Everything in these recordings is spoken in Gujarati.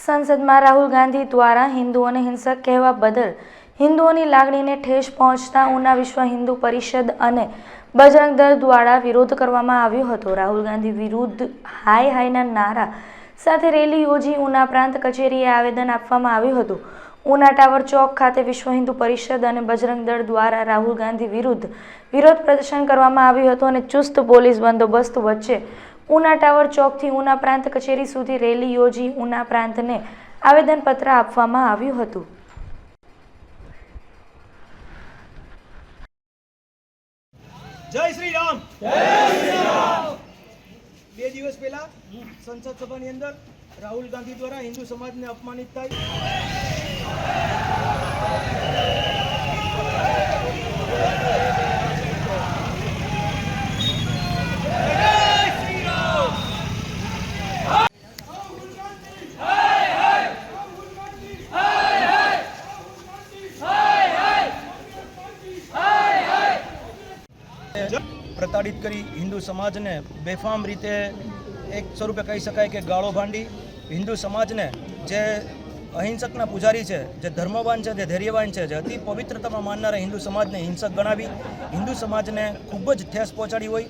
સંસદમાં રાહુલ ગાંધી દ્વારા હિન્દુઓને હિંસક કહેવા બદલ હિન્દુઓની લાગણીને ઠેસ પહોંચતા ઉના વિશ્વ હિન્દુ પરિષદ અને બજરંગ દળ દ્વારા વિરોધ કરવામાં આવ્યો હતો. રાહુલ ગાંધી વિરુદ્ધ હાય હાયના નારા સાથે રેલી યોજી ઉના પ્રાંત કચેરીએ આવેદન આપવામાં આવ્યું હતું. ઉના ટાવર ચોક ખાતે વિશ્વ હિન્દુ પરિષદ અને બજરંગ દળ દ્વારા રાહુલ ગાંધી વિરુદ્ધ વિરોધ પ્રદર્શન કરવામાં આવ્યું હતું અને ચુસ્ત પોલીસ બંદોબસ્ત વચ્ચે ઉના ટાવર ચોકથી ઉના પ્રાંત કચેરી સુધી રેલી યોજી ઉના પ્રાંતને આવેદનપત્ર આપવામાં આવ્યું હતું. જય શ્રી રામ. બે દિવસ પહેલા સંસદ સભાની અંદર રાહુલ ગાંધી દ્વારા હિન્દુ સમાજને અપમાનિત થાય. પ્રતાડિત કરી હિન્દુ સમાજને બેફામ રીતે એક સ્વરૂપે કહી શકાય કે ગાળો ભાંડી. હિન્દુ સમાજને જે અહિંસકના પૂજારી છે, જે ધર્મવાન છે, જે ધૈર્યવાન છે, જે અતિ પવિત્રતામાં માનનારા હિન્દુ સમાજને હિંસક ગણાવી. હિન્દુ સમાજને ખૂબ જ ઠેસ પહોંચાડી હોય.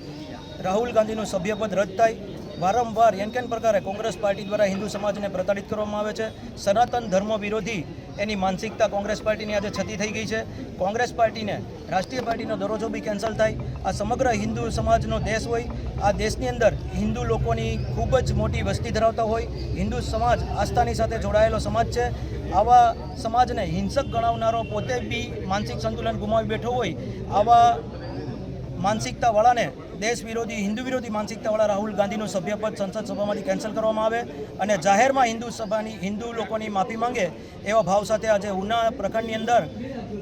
રાહુલ ગાંધીનું સભ્યપદ રદ થાય. વારંવાર એનકેન પ્રકારે કોંગ્રેસ પાર્ટી દ્વારા હિન્દુ સમાજને પ્રતાડિત કરવામાં આવે છે. સનાતન ધર્મ વિરોધી એની માનસિકતા કોંગ્રેસ પાર્ટીની આજે છતી થઈ ગઈ છે. કોંગ્રેસ પાર્ટીને રાષ્ટ્રીય પાર્ટીનો દરજ્જો બી કેન્સલ થાય. આ સમગ્ર હિન્દુ સમાજનો દેશ હોય, આ દેશની અંદર હિન્દુ લોકોની ખૂબ જ મોટી વસ્તી ધરાવતા હોય, હિન્દુ સમાજ આસ્થાની સાથે જોડાયેલો સમાજ છે. આવા સમાજને હિંસક ગણાવનારો પોતે બી માનસિક સંતુલન ગુમાવી બેઠો હોય, આવા માનસિકતાવાળાને દેશ વિરોધી, હિન્દુ વિરોધી માનસિકતાવાળા રાહુલ ગાંધીનું સભ્યપદ સંસદ સભામાંથી કેન્સલ કરવામાં આવે અને જાહેરમાં હિન્દુ સભાની, હિન્દુ લોકોની માફી માંગે એવા ભાવ સાથે આજે ઉના પ્રખંડની અંદર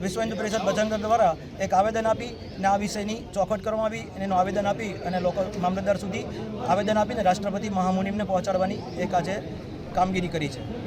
વિશ્વ હિન્દુ પરિષદ ભજનગર દ્વારા એક આવેદન આપી અને આ વિષયની ચોખવટ કરવામાં આવી અને એનું આવેદન આપી અને લોકો મામલતદાર સુધી આવેદન આપીને રાષ્ટ્રપતિ મહામુનિમને પહોંચાડવાની એક આજે કામગીરી કરી છે.